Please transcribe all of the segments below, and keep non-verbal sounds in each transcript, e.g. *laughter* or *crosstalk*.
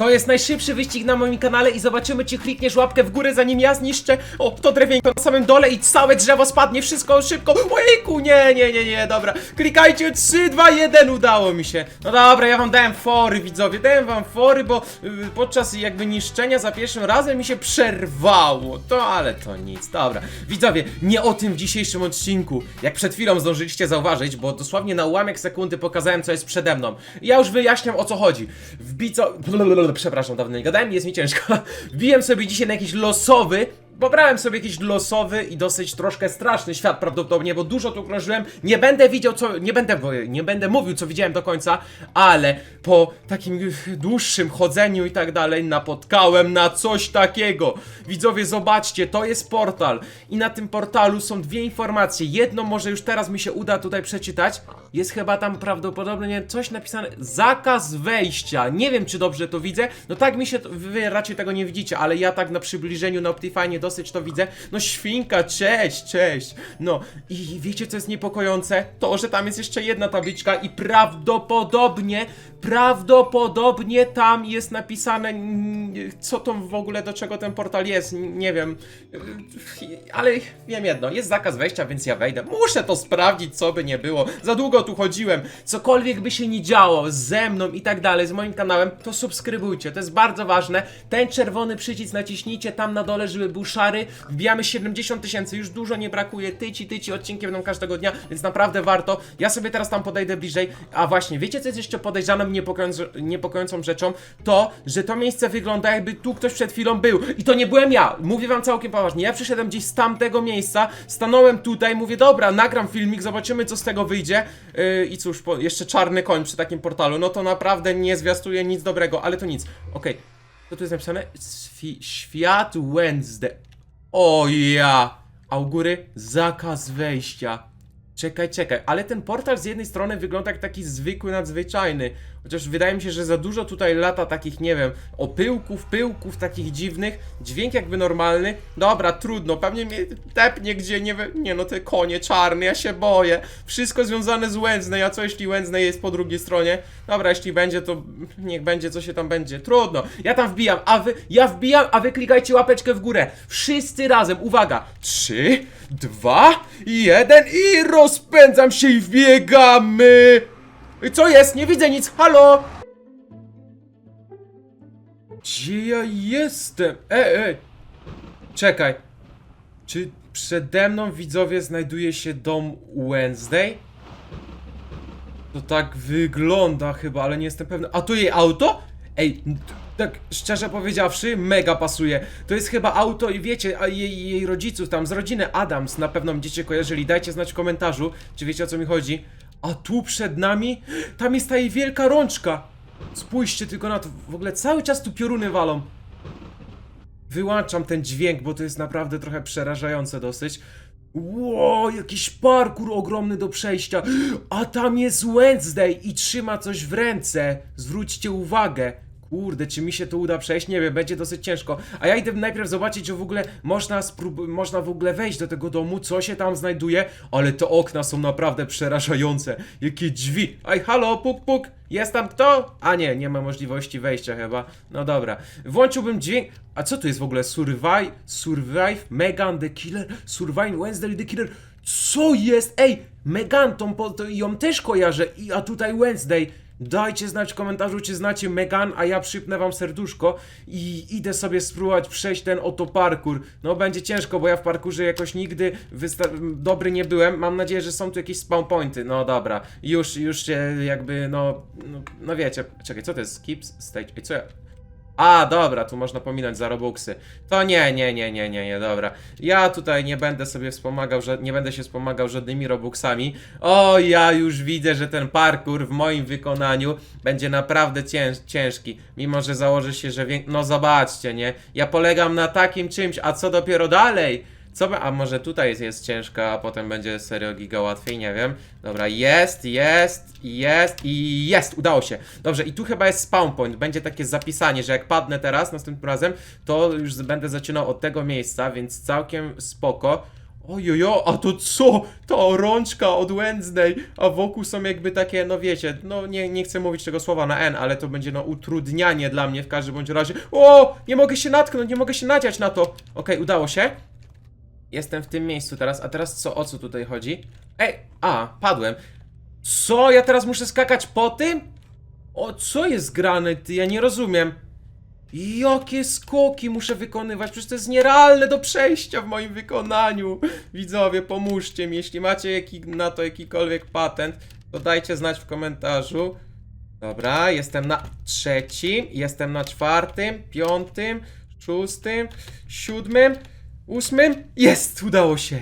To jest najszybszy wyścig na moim kanale i zobaczymy, czy klikniesz łapkę w górę, zanim ja zniszczę o, to drewienko na samym dole i całe drzewo spadnie, wszystko szybko. Ojejku, nie, nie, nie, nie, dobra. Klikajcie 3, 2, 1, udało mi się. No dobra, ja wam dałem fory, widzowie, dałem wam fory, bo y, podczas jakby niszczenia za pierwszym razem mi się przerwało. To, ale to nic, dobra. Widzowie, nie o tym w dzisiejszym odcinku. Jak przed chwilą zdążyliście zauważyć, bo dosłownie na ułamek sekundy pokazałem, co jest przede mną. Ja już wyjaśniam, o co chodzi. Wbico... Przepraszam, dawno nie gadałem, jest mi ciężko. *laughs* Wbiłem sobie dzisiaj na jakiś losowy, Pobrałem sobie jakiś losowy i dosyć troszkę straszny świat prawdopodobnie, bo dużo tu krążyłem. Nie będę widział co, nie będę, nie będę mówił co widziałem do końca, ale po takim dłuższym chodzeniu i tak dalej napotkałem na coś takiego. Widzowie, zobaczcie, to jest portal i na tym portalu są dwie informacje. Jedno może już teraz mi się uda tutaj przeczytać. Jest chyba tam prawdopodobnie coś napisane, zakaz wejścia. Nie wiem czy dobrze to widzę, no tak mi się, wy raczej tego nie widzicie, ale ja tak na przybliżeniu na Optifine dosyć to widzę. No świnka, cześć, cześć. No i wiecie co jest niepokojące? To, że tam jest jeszcze jedna tabliczka i prawdopodobnie, prawdopodobnie tam jest napisane, co to w ogóle, do czego ten portal jest, nie wiem. Ale wiem jedno, jest zakaz wejścia, więc ja wejdę. Muszę to sprawdzić, co by nie było. Za długo tu chodziłem. Cokolwiek by się nie działo ze mną i tak dalej, z moim kanałem, to subskrybujcie. To jest bardzo ważne. Ten czerwony przycisk naciśnijcie tam na dole, żeby był szary. Wbijamy 70 tysięcy, już dużo nie brakuje. Tyci, tyci, odcinki będą każdego dnia, więc naprawdę warto. Ja sobie teraz tam podejdę bliżej. A właśnie, wiecie co jest jeszcze podejrzaną, niepokojącą, rzeczą? To, że to miejsce wygląda jakby tu ktoś przed chwilą był. I to nie byłem ja. Mówię wam całkiem poważnie. Ja przyszedłem gdzieś z tamtego miejsca, stanąłem tutaj, mówię, dobra, nagram filmik, zobaczymy co z tego wyjdzie. Yy, I cóż, po, jeszcze czarny koń przy takim portalu. No to naprawdę nie zwiastuje nic dobrego, ale to nic. Okej. Co tu jest napisane? Świat Wednesday. O ja! A u góry zakaz wejścia. Czekaj, czekaj, ale ten portal z jednej strony wygląda jak taki zwykły, nadzwyczajny. Chociaż wydaje mi się, że za dużo tutaj lata takich, nie wiem, opyłków, pyłków takich dziwnych. Dźwięk jakby normalny. Dobra, trudno, pewnie mnie tepnie gdzie, nie wiem, nie no te konie czarne, ja się boję. Wszystko związane z Wednesday, a co jeśli Wednesday jest po drugiej stronie? Dobra, jeśli będzie, to niech będzie, co się tam będzie. Trudno, ja tam wbijam, a wy, ja wbijam, a wy klikajcie łapeczkę w górę. Wszyscy razem, uwaga. Trzy, dwa, jeden i rozpędzam się i wbiegamy. Co jest? Nie widzę nic. Halo? Gdzie ja jestem? Ej, ej. Czekaj. Czy przede mną widzowie znajduje się dom Wednesday? To tak wygląda chyba, ale nie jestem pewny. A to jej auto? Ej, tak szczerze powiedziawszy, mega pasuje. To jest chyba auto i wiecie, a jej, jej rodziców tam z rodziny Adams na pewno będziecie kojarzyli. Dajcie znać w komentarzu, czy wiecie o co mi chodzi. A tu przed nami, tam jest ta jej wielka rączka. Spójrzcie tylko na to, w ogóle cały czas tu pioruny walą. Wyłączam ten dźwięk, bo to jest naprawdę trochę przerażające dosyć. Ło, jakiś parkour ogromny do przejścia. A tam jest Wednesday i trzyma coś w ręce. Zwróćcie uwagę. Kurde, czy mi się to uda przejść? Nie wiem, będzie dosyć ciężko. A ja idę najpierw zobaczyć, czy w ogóle można, sprób- można w ogóle wejść do tego domu, co się tam znajduje. Ale te okna są naprawdę przerażające. Jakie drzwi. Aj, halo, puk, puk. Jest tam kto? A nie, nie ma możliwości wejścia chyba. No dobra. Włączyłbym dźwięk. A co to jest w ogóle? Survive, Survive, Megan the Killer, Survive Wednesday the Killer. Co jest? Ej, Megan, tą, to ją też kojarzę. I, a tutaj Wednesday. Dajcie znać w komentarzu, czy znacie Megan, a ja przypnę wam serduszko i idę sobie spróbować przejść ten oto parkour. No będzie ciężko, bo ja w parkurze jakoś nigdy dobry nie byłem. Mam nadzieję, że są tu jakieś spawn pointy. No dobra, już, już się jakby, no, no, no wiecie. Czekaj, co to jest? Skip stage. Ej, co ja... A, dobra, tu można pominąć za Robuxy. To nie, nie, nie, nie, nie, nie, dobra. Ja tutaj nie będę sobie wspomagał, że nie będę się wspomagał żadnymi Robuxami. O, ja już widzę, że ten parkour w moim wykonaniu będzie naprawdę cięż, ciężki. Mimo, że założy się, że wiek... No zobaczcie, nie? Ja polegam na takim czymś, a co dopiero dalej? Co. A może tutaj jest, ciężka, a potem będzie serio giga łatwiej, nie wiem. Dobra, jest, jest, jest i jest, udało się. Dobrze, i tu chyba jest spawn point. Będzie takie zapisanie, że jak padnę teraz, następnym razem, to już będę zaczynał od tego miejsca, więc całkiem spoko. Ojojo, a to co? To rączka od Wednesday, a wokół są jakby takie, no wiecie, no nie, nie chcę mówić tego słowa na N, ale to będzie no utrudnianie dla mnie w każdym bądź razie. O, nie mogę się natknąć, nie mogę się nadziać na to. Okej, udało się. Jestem w tym miejscu teraz, a teraz co, o co tutaj chodzi? Ej, a, padłem. Co, ja teraz muszę skakać po tym? O, co jest grane, ty, ja nie rozumiem. Jakie skoki muszę wykonywać? Przecież to jest nierealne do przejścia w moim wykonaniu. Widzowie, pomóżcie mi. Jeśli macie jaki, na to jakikolwiek patent, to dajcie znać w komentarzu. Dobra, jestem na trzecim, jestem na czwartym, piątym, szóstym, siódmym, ósmym. Jest, udało się.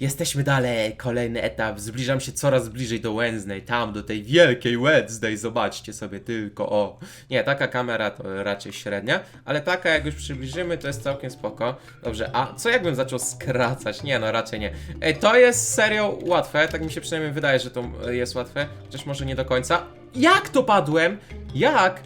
Jesteśmy dalej, kolejny etap. Zbliżam się coraz bliżej do Wednesday, tam do tej wielkiej Wednesday. Zobaczcie sobie tylko, o. Nie, taka kamera to raczej średnia, ale taka jak już przybliżymy, to jest całkiem spoko. Dobrze, a co jakbym zaczął skracać? Nie, no raczej nie. To jest serio łatwe, tak mi się przynajmniej wydaje, że to e, jest łatwe, chociaż może nie do końca. Jak to padłem? Jak?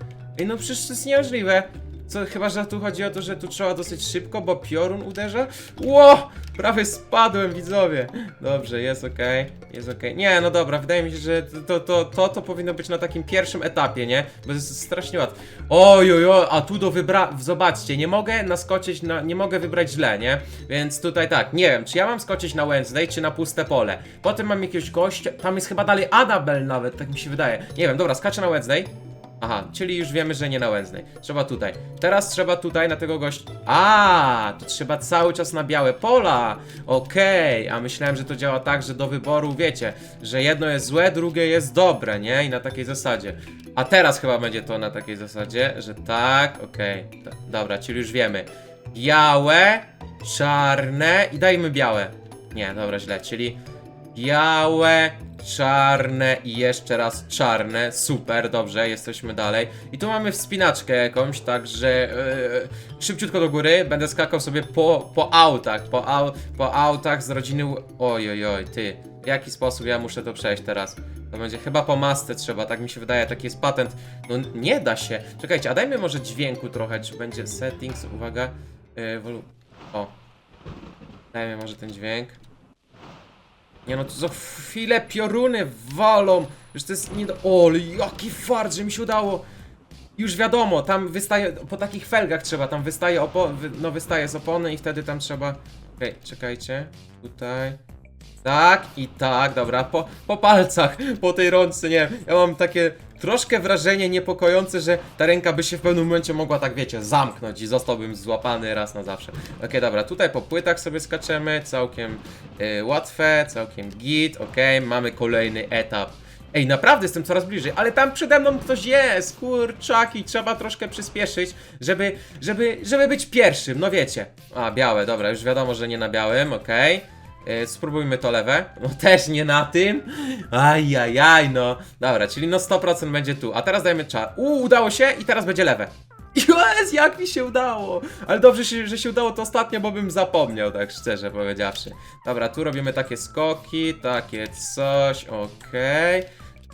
No przecież to jest niemożliwe. Co, chyba, że tu chodzi o to, że tu trzeba dosyć szybko, bo piorun uderza? Ło! Prawie spadłem, widzowie. Dobrze, jest okej, jest okej. Nie, no dobra, wydaje mi się, że to, to, to, to powinno być na takim pierwszym etapie, nie? Bo jest strasznie łatwo. Oj, oj, oj, a tu do wybra... Zobaczcie, nie mogę naskoczyć na... Nie mogę wybrać źle, nie? Więc tutaj tak, nie wiem, czy ja mam skoczyć na Wednesday, czy na puste pole. Potem mam jakiegoś gościa, tam jest chyba dalej Annabelle nawet, tak mi się wydaje. Nie wiem, dobra, skaczę na Wednesday. Aha, czyli już wiemy, że nie na Wednesday. Trzeba tutaj. Teraz trzeba tutaj na tego gościa. A, to trzeba cały czas na białe pola. Okej, a myślałem, że to działa tak, że do wyboru wiecie, że jedno jest złe, drugie jest dobre, nie? I na takiej zasadzie. A teraz chyba będzie to na takiej zasadzie, że tak, okej. D- Dobra, czyli już wiemy. Białe, czarne i dajmy białe. Nie, dobra, źle, czyli Białe, czarne i jeszcze raz czarne. Super, dobrze, jesteśmy dalej. I tu mamy wspinaczkę jakąś, także yy, szybciutko do góry. Będę skakał sobie po, po autach, po, au, po autach z rodziny. Ł- Oj, ty. W jaki sposób ja muszę to przejść teraz? To będzie chyba po masce trzeba, tak mi się wydaje, taki jest patent. No nie da się. Czekajcie, a dajmy może dźwięku trochę, czy będzie settings, uwaga. Yy. O. Dajmy może ten dźwięk. Nie no, to za chwilę pioruny walą. Już to jest nie do... O, jaki fart, że mi się udało. Już wiadomo, tam wystaje, po takich felgach trzeba, tam wystaje opo... No wystaje z opony i wtedy tam trzeba... Okej, czekajcie. Tutaj. Tak i tak, dobra, po, po palcach, po tej rączce, nie wiem, ja mam takie troszkę wrażenie niepokojące, że ta ręka by się w pewnym momencie mogła tak, wiecie, zamknąć i zostałbym złapany raz na zawsze. Okej, dobra, tutaj po płytach sobie skaczemy, całkiem y, łatwe, całkiem git, okej, mamy kolejny etap. Ej, naprawdę jestem coraz bliżej, ale tam przede mną ktoś jest, kurczaki, trzeba troszkę przyspieszyć, żeby, żeby, żeby być pierwszym, no wiecie. A, białe, dobra, już wiadomo, że nie na białym, okej. E, Spróbujmy to lewe. No też nie na tym. Ajajaj, no. Dobra, czyli no 100% będzie tu. A teraz dajmy czar. Uuu, udało się i teraz będzie lewe. Jest, jak mi się udało! Ale dobrze, się, że się udało to ostatnio, bo bym zapomniał, tak szczerze powiedziawszy. Dobra, tu robimy takie skoki, takie coś, okej.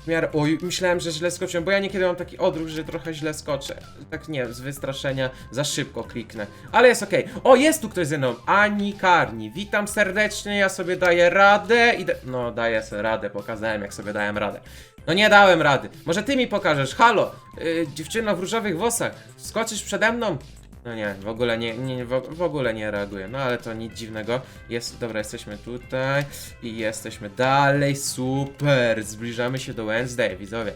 Miarę, oj, myślałem, że źle skoczyłem, bo ja niekiedy mam taki odruch, że trochę źle skoczę. Tak nie, z wystraszenia za szybko kliknę. Ale jest okej. O, jest tu ktoś ze mną. Ani Karni. Witam serdecznie, ja sobie daję radę i... Da no, daję sobie radę, pokazałem jak sobie dałem radę. No nie dałem rady. Może ty mi pokażesz. Halo, yy, dziewczyno w różowych włosach. Skoczysz przede mną? No nie, w ogóle nie, nie w, w ogóle nie reaguję. No ale to nic dziwnego. Jest, dobra, jesteśmy tutaj i jesteśmy dalej. Super, zbliżamy się do Wednesday, widzowie.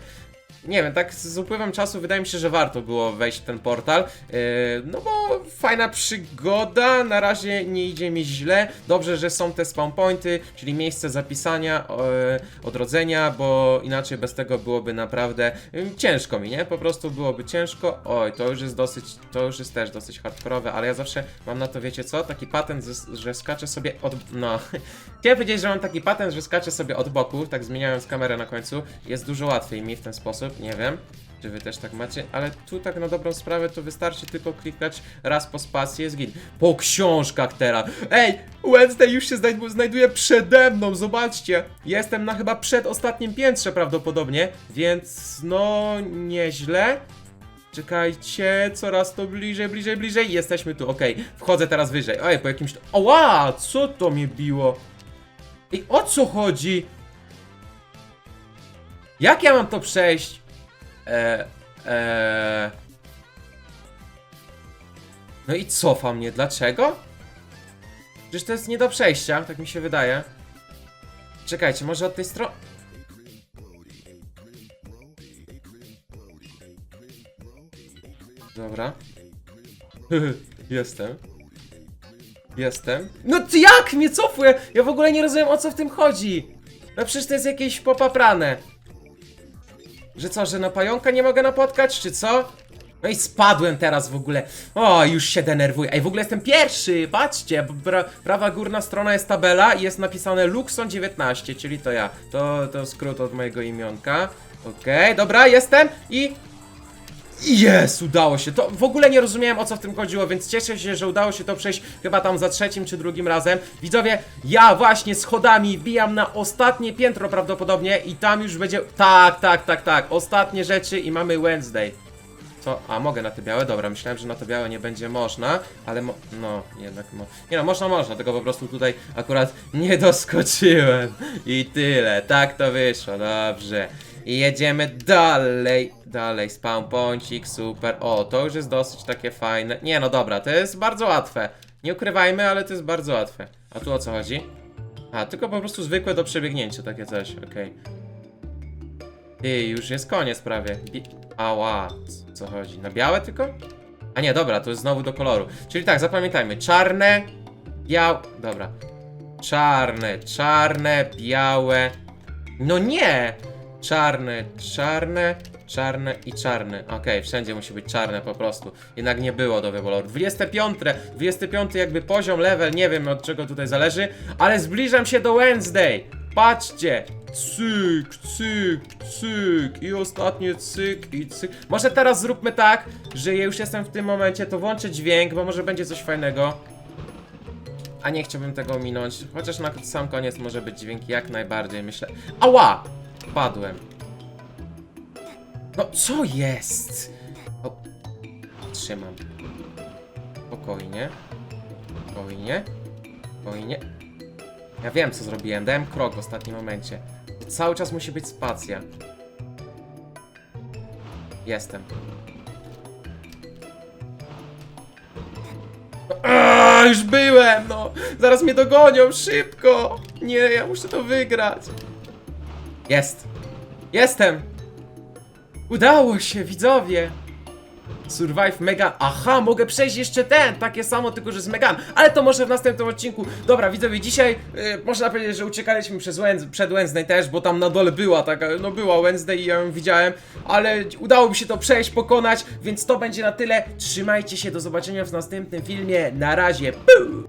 Nie wiem, tak z upływem czasu wydaje mi się, że warto było wejść w ten portal. Yy, no bo fajna przygoda, na razie nie idzie mi źle. Dobrze, że są te spawn pointy, czyli miejsce zapisania, yy, odrodzenia, bo inaczej bez tego byłoby naprawdę yy, ciężko mi, nie? Po prostu byłoby ciężko. Oj, to już jest dosyć, to już jest też dosyć hardkorowe, ale ja zawsze mam na to, wiecie co? Taki patent, że- skaczę sobie od... no... *laughs* Chciałem powiedzieć, że mam taki patent, że skaczę sobie od boku, tak zmieniając kamerę na końcu. Jest dużo łatwiej mi w ten sposób, nie wiem. Czy wy też tak macie? Ale tu tak na dobrą sprawę to wystarczy tylko klikać raz po spacji jest git. Po książkach teraz. Ej, Wednesday już się znajdu- znajduje przede mną, zobaczcie. Jestem na chyba przedostatnim piętrze prawdopodobnie, więc no nieźle. Czekajcie, coraz to bliżej, bliżej, bliżej. Jesteśmy tu, okej. Wchodzę teraz wyżej. Oj, po jakimś... Oła, co to mnie biło? I o co chodzi? Jak ja mam to przejść? Eee, eee... No i cofa mnie, dlaczego? Przecież to jest nie do przejścia, tak mi się wydaje. Czekajcie, może od tej strony... Dobra. *laughs* Jestem. Jestem. No ty jak mnie cofuje? Ja w ogóle nie rozumiem o co w tym chodzi. No przecież to jest jakieś popaprane. Że co, że na pająka nie mogę napotkać, czy co? No i spadłem teraz w ogóle. O, już się denerwuję. Ej, w ogóle jestem pierwszy, patrzcie. Pra, prawa górna strona jest tabela i jest napisane Luxon 19, czyli to ja. To, to skrót od mojego imionka. Okej, dobra, jestem i jest, udało się. To w ogóle nie rozumiałem o co w tym chodziło, więc cieszę się, że udało się to przejść chyba tam za trzecim czy drugim razem. Widzowie, ja właśnie schodami wbijam na ostatnie piętro prawdopodobnie i tam już będzie. Tak, tak, tak, tak. Ostatnie rzeczy i mamy Wednesday. Co? A mogę na te białe? Dobra, myślałem, że na to białe nie będzie można, ale mo no, jednak mo Nie no, można, można, tylko po prostu tutaj akurat *laughs* nie doskoczyłem. I tyle, tak to wyszło, dobrze. I jedziemy dalej, dalej, spawn poncik, super. O, to już jest dosyć takie fajne. Nie no, dobra, to jest bardzo łatwe. Nie ukrywajmy, ale to jest bardzo łatwe. A tu o co chodzi? A, tylko po prostu zwykłe do przebiegnięcia, takie coś, okej. Ty, już jest koniec prawie. Bi Ała, co chodzi? Na białe tylko? A nie, dobra, to jest znowu do koloru. Czyli tak, zapamiętajmy. Czarne, białe. Dobra. Czarne, czarne, białe. No nie! Czarne, czarne, czarne i czarne. Okej, wszędzie musi być czarne po prostu. Jednak nie było do wyboru. 25, 25 jakby poziom, level, nie wiem od czego tutaj zależy, ale zbliżam się do Wednesday. Patrzcie! Cyk, cyk, cyk i ostatnie cyk i cyk. Może teraz zróbmy tak, że już jestem w tym momencie, to włączę dźwięk, bo może będzie coś fajnego. A nie chciałbym tego ominąć, chociaż na sam koniec może być dźwięk jak najbardziej, myślę. Ała! Padłem. No co jest? O, trzymam. Spokojnie. Spokojnie. Spokojnie. Ja wiem co zrobiłem, dałem krok w ostatnim momencie. Cały czas musi być spacja. Jestem. Aaaa, już byłem, no! Zaraz mnie dogonią, szybko! Nie, ja muszę to wygrać. Jest. Jestem. Udało się, widzowie. Survive Megan. Aha, mogę przejść jeszcze ten, takie samo, tylko że z Megan. Ale to może w następnym odcinku. Dobra, widzowie, dzisiaj y, można powiedzieć, że uciekaliśmy przez Wednes- przed Wednesday też, bo tam na dole była taka, no była Wednesday i ja ją widziałem, ale udało mi się to przejść, pokonać, więc to będzie na tyle. Trzymajcie się, do zobaczenia w następnym filmie. Na razie. Puu!